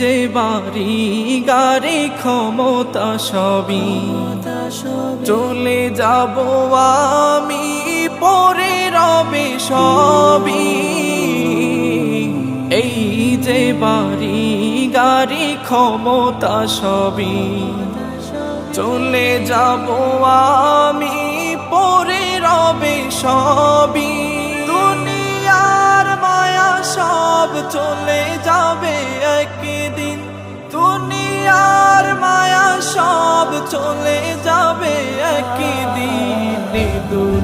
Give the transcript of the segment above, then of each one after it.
যে বাড়ি, গাড়ি, ক্ষমতা সবই। চলে যাব আমি, পরে রবে সবই। এই যে বাড়ি, গাড়ি, ক্ষমতা সবই। চলে যাব আমি, পরে রবে সবই।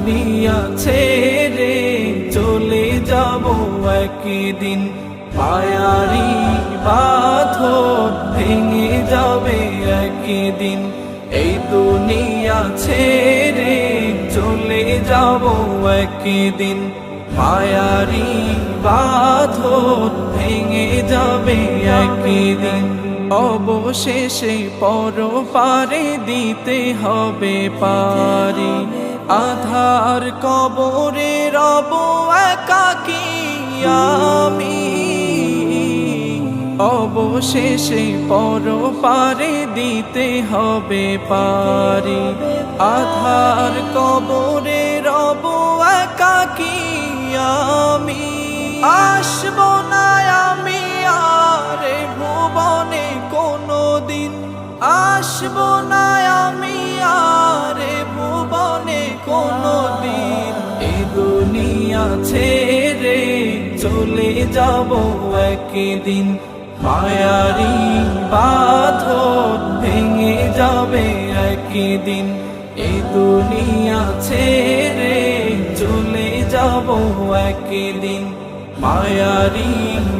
দুনিয়া ছেড়ে চলে যাব একদিন মায়ারি বাঁধন ভেঙে যাবে একদিন এই দুনিয়া ছেড়ে চলে যাব একদিন মায়ারি বাঁধন ভেঙে যাবে একদিন অবশেষে পর পারে দিতে হবে পারি। আধার কবরে রব একাকি আমি? অবশেষে পর পারে দিতে হবে পারি। আধার কবরে রব একাকি আমি? আসব না আমি আর ভুবনে কোনো দিন আসব না দুনিয়া ছেড়ে চলে যাব একদিন। মায়ারি বাঁধন ভেঙে যাবে একদিন। এই দুনিয়া ছেড়ে চলে যাব একদিন। মায়ারি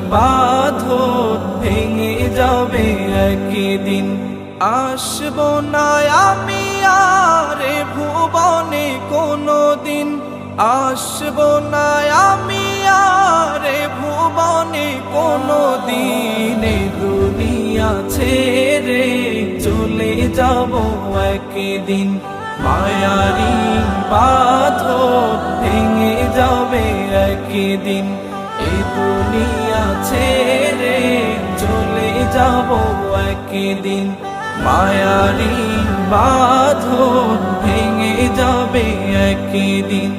বাঁধন ভেঙে যাবে একদিন। আসব না আমি আর ভুবনে কোনো দিন আসব না আমি আর এ ভুবনে কোনো দিন এ দুনিয়া ছেড়ে চলে যাব একদিন। মায়ারি বাঁধন ভেঙে যাবে একদিন। এই দুনিয়া ছেড়ে চলে যাব একদিন। মায়ারি বাঁধন ভেঙে যাবে একদিন।